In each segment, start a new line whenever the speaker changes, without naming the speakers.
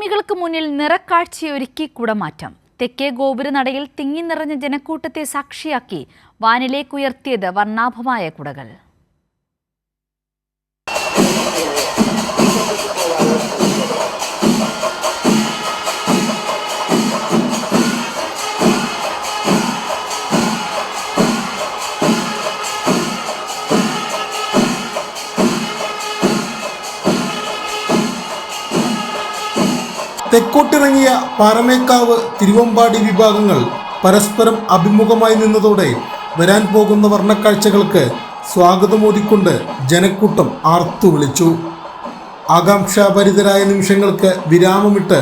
പൂരപ്രേമികൾക്ക് മുന്നിൽ നിറക്കാഴ്ചയൊരുക്കി കുടമാറ്റം. തെക്കേ ഗോപുരനടയിൽ തിങ്ങി നിറഞ്ഞ ജനക്കൂട്ടത്തെ സാക്ഷിയാക്കി വാനിലേക്കുയർത്തിയത് വർണാഭമായ കുടകൾ.
തെക്കോട്ടിറങ്ങിയ പാറമേക്കാവ് തിരുവമ്പാടി വിഭാഗങ്ങൾ പരസ്പരം അഭിമുഖമായി നിന്നതോടെ വരാൻ പോകുന്ന വർണക്കാഴ്ചകൾക്ക് സ്വാഗതമോദിക്കൊണ്ട് ജനക്കൂട്ടം ആർത്തു വിളിച്ചു. ആകാംക്ഷാഭരിതരായ നിമിഷങ്ങൾക്ക് വിരാമമിട്ട്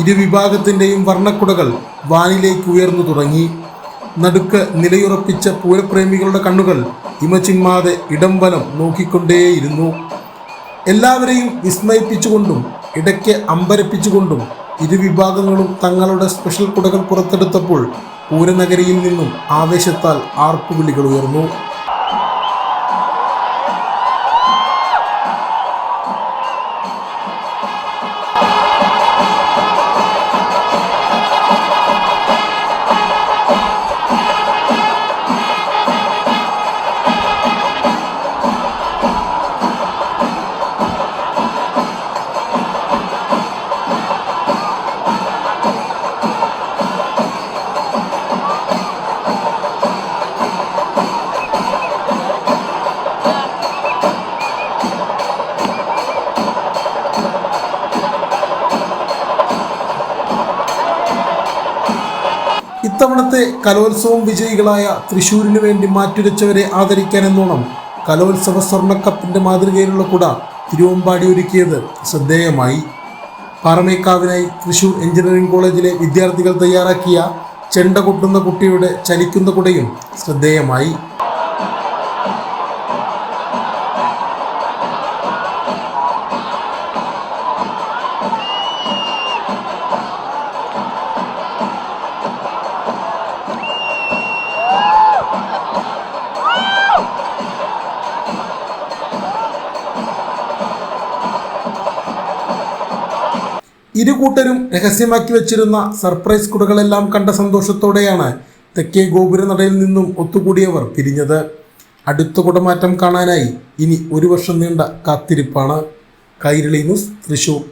ഇരുവിഭാഗത്തിന്റെയും വർണക്കുടകൾ വാനിലേക്ക് ഉയർന്നു തുടങ്ങി. നടുക്ക് നിലയുറപ്പിച്ച പൂരപ്രേമികളുടെ കണ്ണുകൾ ഇമച്ചിങ്ങാതെ ഇടംവലം നോക്കിക്കൊണ്ടേയിരുന്നു. എല്ലാവരെയും വിസ്മയിപ്പിച്ചുകൊണ്ടും ഇടയ്ക്ക് അമ്പരപ്പിച്ചുകൊണ്ടും ഇരുവിഭാഗങ്ങളും തങ്ങളുടെ സ്പെഷ്യൽ കുടകൾ പുറത്തെടുത്തപ്പോൾ പൂരനഗരിയിൽ നിന്നും ആവേശത്താൽ ആർപ്പുവിളികൾ ഉയർന്നു. ഇത്തവണത്തെ കലോത്സവം വിജയികളായ തൃശൂരിന് വേണ്ടി മാറ്റുരച്ചവരെ ആദരിക്കാൻ എന്നോണം കലോത്സവ സ്വർണക്കപ്പിന്റെ മാതൃകയിലുള്ള കുട തിരുവമ്പാടി ഒരുക്കിയത് ശ്രദ്ധേയമായി. പാറമേക്കാവിനായി തൃശൂർ എഞ്ചിനീയറിംഗ് കോളേജിലെ വിദ്യാർത്ഥികൾ തയ്യാറാക്കിയ ചെണ്ട കൊട്ടുന്ന കുട്ടിയുടെ ചലിക്കുന്ന കുടയും ശ്രദ്ധേയമായി. ഇരു കൂട്ടരും രഹസ്യമാക്കി വെച്ചിരുന്ന സർപ്രൈസ് കുടകളെല്ലാം കണ്ട സന്തോഷത്തോടെയാണ് തെക്കേ ഗോപുരനടയിൽ നിന്നും ഒത്തുകൂടിയവർ പിരിഞ്ഞത് അടുത്ത കുടമാറ്റം കാണാനായി ഇനി ഒരു വർഷം നീണ്ട കാത്തിരിപ്പാണ്. കൈരളി ന്യൂസ് തൃശൂർ.